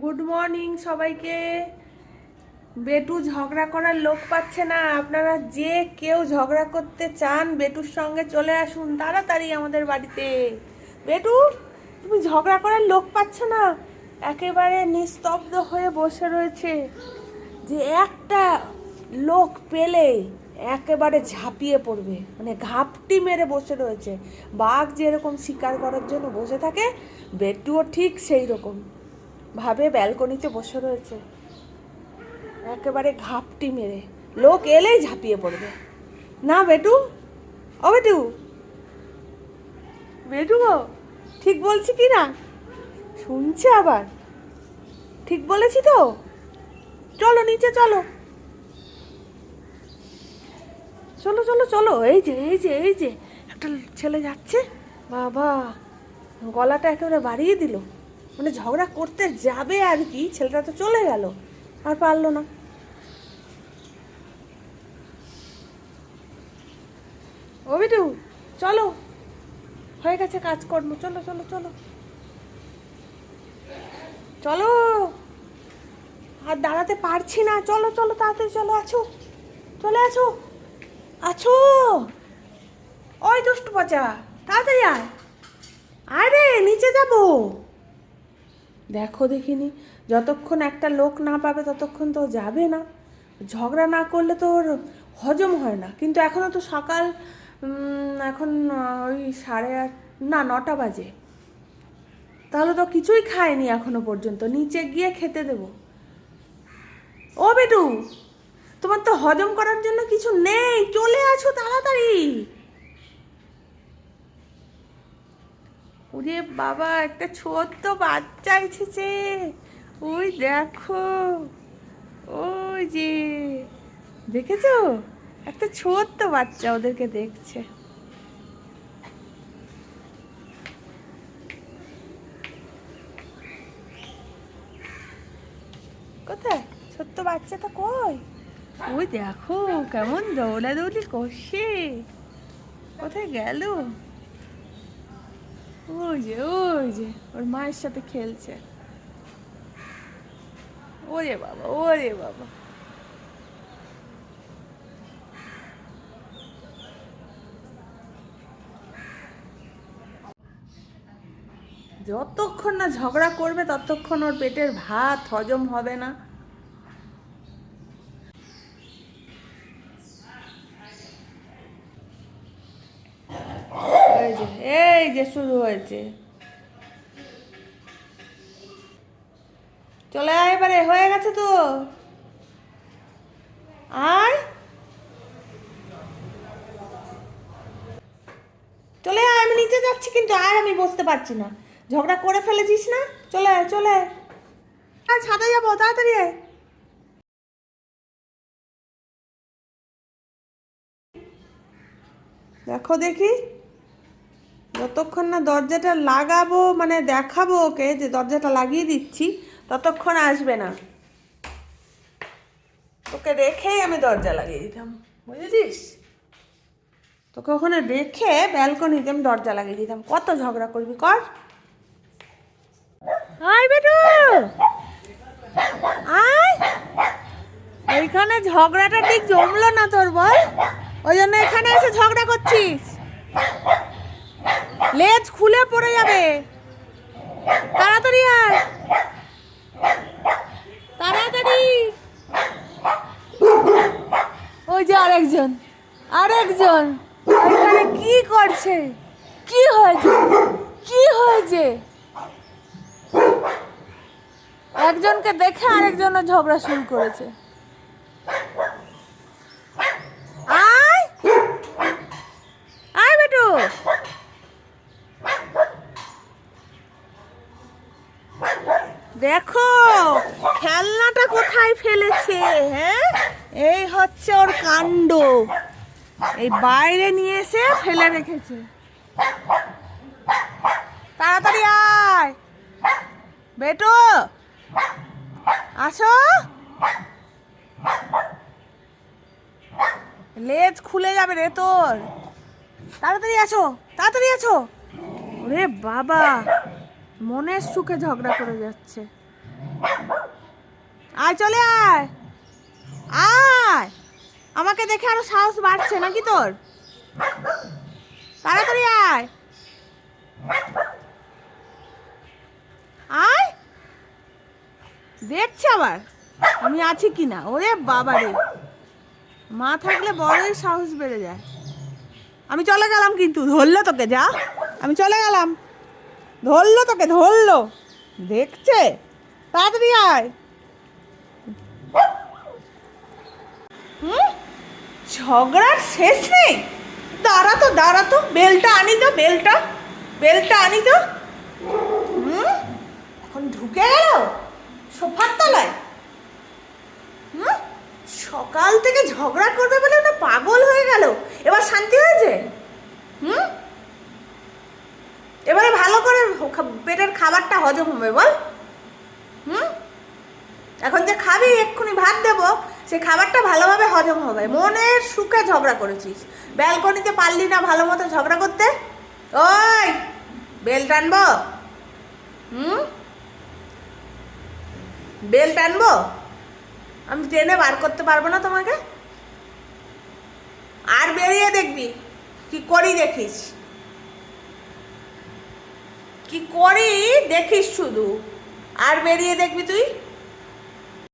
Good morning সবাইকে। বেটু ঝগড়া করার লোক পাচ্ছে না। আপনারা যে কেউ ঝগড়া করতে চান, বেটুর সঙ্গে চলে আসুন তাড়াতাড়ি আমাদের বাড়িতে। বেটু, তুমি ঝগড়া করার লোক পাচ্ছ না? একেবারে নিস্তব্ধ হয়ে বসে রয়েছে। যে একটা লোক পেলে একেবারে ঝাঁপিয়ে পড়বে। মানে ঘাপটি মেরে বসে রয়েছে। বাঘ যেরকম শিকার করার জন্য বসে থাকে, বেটুও ঠিক সেই রকম ভাবে ব্যালকনিতে বসে রয়েছে। একেবারে ঘাপটি মেরে। লোক এলেই ঝাঁপিয়ে পড়বে। না, বেটু? ও, বেটু? বেটু গো, ঠিক বলছি কি না? শুনছে আবার। ঠিক বলেছি তো? চলো, নিচে চলো। চলো চলো চলো। এই যে এই যে এই যে। একটা ছেলে যাচ্ছে। বাবা, গলাটা একেবারে বাড়িয়ে দিল। মানে ঝগড়া করতে যাবে আর কি, ছেলেটা তো চলে গেল, আর পারল না। বিটু, চলো। হয়ে গেছে কাজকর্ম, চলো চলো চলো। চলো। আর দাঁড়াতে পারছি না, চলো চলো, তাড়াতাড়ি চলো, আছো। চলে আছো। আছো। ওই দুষ্টু পচা, তাড়াতাড়ি আয়। আরে নিচে যাব। দেখো দেখিনি। যতক্ষণ একটা লোক না পাবে, ততক্ষণ তো যাবে না। ঝগড়া না করলে তো ওর হজম হয় না। কিন্তু এখনও তো সকাল এখন ওই সাড়ে আট, না, নটা বাজে। তাহলে তো কিছুই খায়নি এখনও পর্যন্ত। নিচে গিয়ে খেতে দেবো। ও বেটু, তোমার তো হজম করার জন্য কিছু নেই। চলে আসো তাড়াতাড়ি। ওরে বাবা, একটা ছোট্ট বাচ্চা এসেছে। ওই দেখো, ওই যে। দেখেছ? একটা ছোট্ট বাচ্চা ওদেরকে দেখছে। কোথায়? ছোট্ট বাচ্চাটা কই? ওই দেখো, কেমন দৌড়াদৌড়ি করছে। কোথায় গেল? ওই যে ওই যে ওর মায়ের সাথে খেলছে। ওরে বাবা ওরে বাবা। যতক্ষণ না ঝগড়া করবে, ততক্ষণ ওর পেটের ভাত হজম হবে না এই যে এই যে শুরু হয়েছে। চলে আয় এবারে, হয়ে গেছে তো। আয় চলে আয়, আমি নিচে যাচ্ছি কিন্তু আর আমি বসতে পারছি না। ঝগড়া করে ফেলেছিস না? চলে আয় চলে আয়। আর ছাদে যাব, তাড়াতাড়ি আয়। দেখো দেখি। যতক্ষণ না দরজাটা লাগাবো মানে দেখাবো ওকে যে দরজাটা লাগিয়ে দিচ্ছি, ততক্ষণ আসবে না। তোকে রেখেই আমি দরজা লাগিয়ে দিতাম, বুঝেছিস? তোকে ওখানে রেখে ব্যালকনিতে আমি দরজা লাগিয়ে দিতাম। কত ঝগড়া করবি কর। আয় বেটু! আয়! ওইখানে ঝগড়াটা ঠিক জমলো না তোর, বল। ওই জন্য এখানে এসে ঝগড়া করছিস লেজ খুলে পড়ে যাবে তাড়াতাড়ি আয়। তাড়াতাড়ি। ওই যে আরেকজন আরেকজন। ওইখানে কি করছে? কি হয়েছে? কি হয়েছে? একজনকে দেখে আরেকজন ঝগড়া শুরু করেছে আয় আয় বেটু দেখো, খেলনাটা কোথায় ফেলেছে হ্যাঁ? এই হচ্ছে ওর কাণ্ড। এই বাইরে নিয়ে এসে ফেলে রেখেছে। তাড়াতাড়ি আয়। বেটো, আসো। লেজ খুলে যাবে রে তোর। তাড়াতাড়ি আসো, তাড়াতাড়ি আছো ওরে বাবা। মনের সুখে ঝগড়া করে যাচ্ছে। আয়, চলে আয়। আয়। আমাকে দেখে আরও সাহস বাড়ছে নাকি তোর? তাড়াতাড়ি আয়। আয়। দেখছে আবার আমি আছি কি না। ওরে বাবা রে। মা থাকলে বড়ই সাহস বেড়ে যায়। আমি চলে গেলাম কিন্তু, ধরলে তোকে, যা। আমি চলে গেলাম। ধরলো তোকে, ধরলো। দেখছে? তাড়াতাড়ি আয়। ঝগড়ার শেষ নেই। দাঁড়া তো দাঁড়া তো। বেলটা আনি তো, বেলটা। বেলটা আনি তো। হুম? এখন ঢুকে গেল সোফার তলায়। হুম? সকাল থেকে ঝগড়া করবে বলে না পাগল হয়ে গেল। এবার শান্তি হয়েছে? হুম? এবারে ভালো করে পেটের খাবারটা হজম হবে, বল। হুম? এখন যে খাবি, এক্ষুনি ভাত দেবো সে খাবারটা ভালোভাবে হজম হবে। মনের সুখে ঝগড়া করেছিস। ব্যালকনিতে পারলি না ভালো মতো ঝগড়া করতে? ওই বেল টানবো হুম? বেল টানবো আমি টেনে বার করতে পারব না তোমাকে? আর বেরিয়ে দেখবি, কি করি দেখিস। কি করি দেখিস শুধু? আর বেরিয়ে দেখবি তুই?